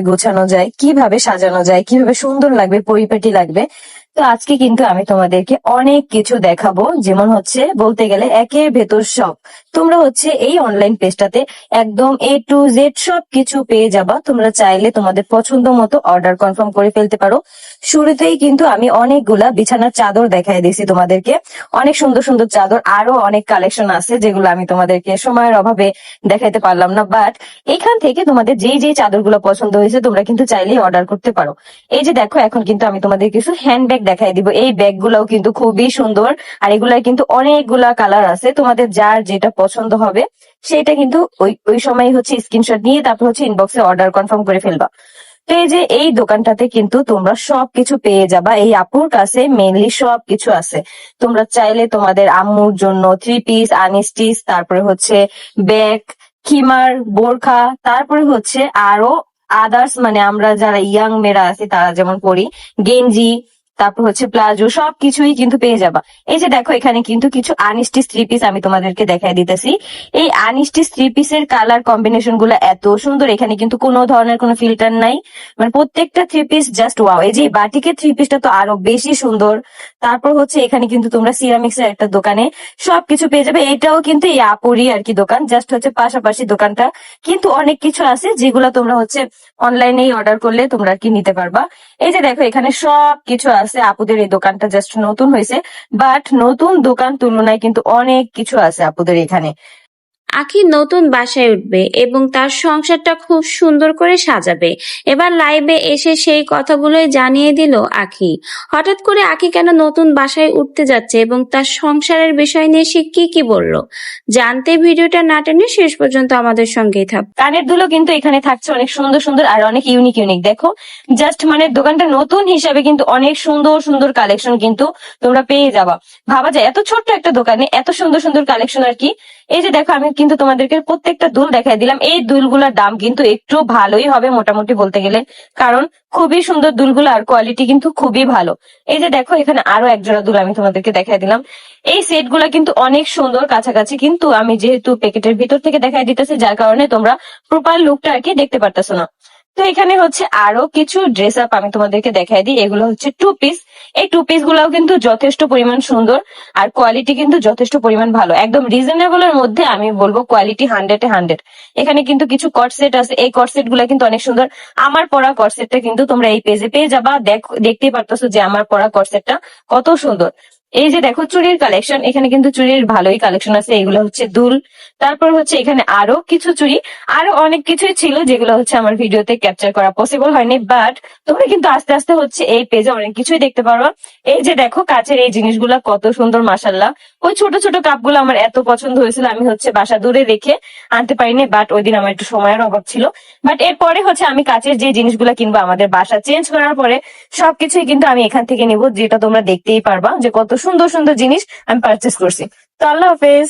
গোছানো যায় কীভাবে সাজানো যায় কীভাবে সুন্দর লাগবে পরিপাটি লাগবে তো আজকে কিন্তু আমি তোমাদেরকে অনেক কিছু দেখাবো। যেমন হচ্ছে, বলতে গেলে একের ভেতর সব। তোমরা হচ্ছে এই অনলাইন পেজটাতে একদম এ টু জেড সব কিছু পেয়ে যাবা। তোমরা চাইলে তোমাদের পছন্দ মতো অর্ডার কনফার্ম করে ফেলতে পারো। শুরুতেই কিন্তু আমি অনেকগুলা বিছানার চাদর দেখাই দিয়েছি তোমাদেরকে। অনেক সুন্দর সুন্দর চাদর, আরও অনেক কালেকশন আছে যেগুলো আমি তোমাদেরকে সময়ের অভাবে দেখাইতে পারলাম না। বাট এখান থেকে তোমাদের যেই যেই চাদরগুলো পছন্দ হয়েছে, তোমরা কিন্তু চাইলেই অর্ডার করতে পারো। এই যে দেখো, এখন কিন্তু আমি তোমাদের কিছু হ্যান্ড ব্যাগ দেখাই দিব। এই ব্যাগ গুলাও কিন্তু খুবই সুন্দর। আর এগুলার কিন্তু অনেকগুলা কালার আছে। তোমাদের যার যেটা পছন্দ হবে, সেটা কিন্তু ওই ওই সময় হচ্ছে স্ক্রিনশট নিয়ে তারপর হচ্ছে ইনবক্সে অর্ডার কনফার্ম করে ফেলবা। তো এই যে এই দোকানটাতে কিন্তু তোমরা সবকিছু পেয়ে যাবা। এই আপুর কাছে মেইনলি সবকিছু আছে। তোমরা চাইলে তোমাদের আম্মুর জন্য থ্রি পিস আনিস্টিস তারপরে হচ্ছে ব্যাগ খিমার, বোরখা, তারপরে হচ্ছে আরও আদার্স মানে আমরা যারা ইয়াং মেয়েরা আছি, তারা যেমন পড়ি গেঞ্জি তারপর হচ্ছে প্লাজো, সবকিছুই কিন্তু পেয়ে যাবা। এই যে দেখো, এখানে কিন্তু কিছু আনিস্টিস থ্রি পিস আমি তোমাদেরকে দেখাই দিতেছি। এই আনিস্টিস থ্রি পিসের কালার কম্বিনেশনগুলো এত সুন্দর, এখানে কিন্তু কোনো ধরনের কোনো ফিল্টার নাই। মানে প্রত্যেকটা থ্রি পিস জাস্ট ওয়াও এই যে বাটিকের থ্রি পিসটা তো আরও বেশি সুন্দর। তারপর হচ্ছে এখানে কিন্তু তোমরা সিরামিক্স এর একটা দোকানে সবকিছু পেয়ে যাবে। এটাও কিন্তু এই আপুরি আর কি দোকান জাস্ট হচ্ছে পাশাপাশি দোকানটা। কিন্তু অনেক কিছু আছে যেগুলো তোমরা হচ্ছে অনলাইনেই অর্ডার করলে তোমরা আর কি নিতে পারবা। এই যে দেখো, এখানে সব কিছু আছে, আপুদের এই দোকানটা জাস্ট নতুন হয়েছে বাট নতুন দোকান তুলনায় কিন্তু অনেক কিছু আছে আপুদের এখানে। আখি নতুন বাসায় উঠবে এবং তার সংসারটা খুব সুন্দর করে সাজাবে। এবার লাইভে এসে সেই কথাগুলোই জানিয়ে দিল আখি। হঠাৎ করে আখি কেন নতুন বাসায় উঠতে যাচ্ছে এবং তার সংসারের বিষয় নিয়ে সে কি কি বলল? জানতে ভিডিওটা না টেনে শেষ পর্যন্ত আমাদের সঙ্গেই থাক। কানের দুলো কিন্তু এখানে থাকছে অনেক সুন্দর সুন্দর আর অনেক ইউনিক ইউনিক দেখো। জাস্ট মানে দোকানটা নতুন হিসাবে কিন্তু অনেক সুন্দর সুন্দর কালেকশন কিন্তু তোমরা পেয়ে যাবা। ভাবা যায়, এত ছোট্ট একটা দোকানে এত সুন্দর সুন্দর কালেকশন আর কি। এই যে দেখো আমি কিন্তু তোমাদেরকে প্রত্যেকটা দুল দেখাই দিলাম। এই দুলগুলোর দাম কিন্তু একটু ভালোই হবে মোটামুটি বলতে গেলে। কারণ খুবই সুন্দর দুলগুলো আর কোয়ালিটি কিন্তু খুবই ভালো। এই যে দেখো, এখানে আরও একজোড়া দুল আমি তোমাদেরকে দেখাই দিলাম। এই সেট কিন্তু অনেক সুন্দর কাছাকাছি, কিন্তু আমি যেহেতু প্যাকেটের ভিতর থেকে দেখাই দিতেছি, যার কারণে তোমরা প্রপার লুকটা আর কি দেখতে পারতেছো না। তো এখানে হচ্ছে আরও কিছু ড্রেস আপ আমি তোমাদেরকে দেখাই দিই। এগুলো হচ্ছে টু পিস এই টু পিস গুলাও কিন্তু যথেষ্ট পরিমাণ সুন্দর আর কোয়ালিটি কিন্তু যথেষ্ট পরিমাণ ভালো। একদম রিজনেবল এর মধ্যে আমি বলব কোয়ালিটি হান্ড্রেড এ হান্ড্রেড এখানে কিন্তু কিছু কট সেট আছে। এই কট সেটগুলা কিন্তু অনেক সুন্দর। আমার পরা কট সেটটা কিন্তু তোমরা এই পেজে পেয়ে যাবা। দেখ- দেখতেই পারতেছো যে আমার পরা কট সেটটা কত সুন্দর। এই যে দেখো চুড়ির কালেকশন এখানে কিন্তু চুরির ভালোই কালেকশন আছে। এগুলো হচ্ছে দুল। তারপর হচ্ছে এখানে আরও কিছু চুরি আরও অনেক কিছুই ছিল যেগুলো হচ্ছে আমার ভিডিওতে ক্যাপচার করা পসিবল হয়নি বাট তোমরা কিন্তু আস্তে আস্তে হচ্ছে এই পেজে অনেক কিছুই দেখতে পারো এই যে দেখো কাছের এই জিনিসগুলা কত সুন্দর মাসাল্লাহ ওই ছোট ছোট কাপগুলো আমার এত পছন্দ হয়েছিল, আমি হচ্ছে বাসা দূরে রেখে আনতে পারিনি বাট ওই দিন আমার একটু সময়ের অভাব ছিল। বাট এরপরে হচ্ছে আমি কাছের যে জিনিসগুলো কিনবো, আমাদের বাসা চেঞ্জ করার পরে সবকিছুই কিন্তু আমি এখান থেকে নিব, যেটা তোমরা দেখতেই পারবা যে কত সুন্দর সুন্দর জিনিস আমি পারচেস করছি। তো আল্লাহ হাফেজ।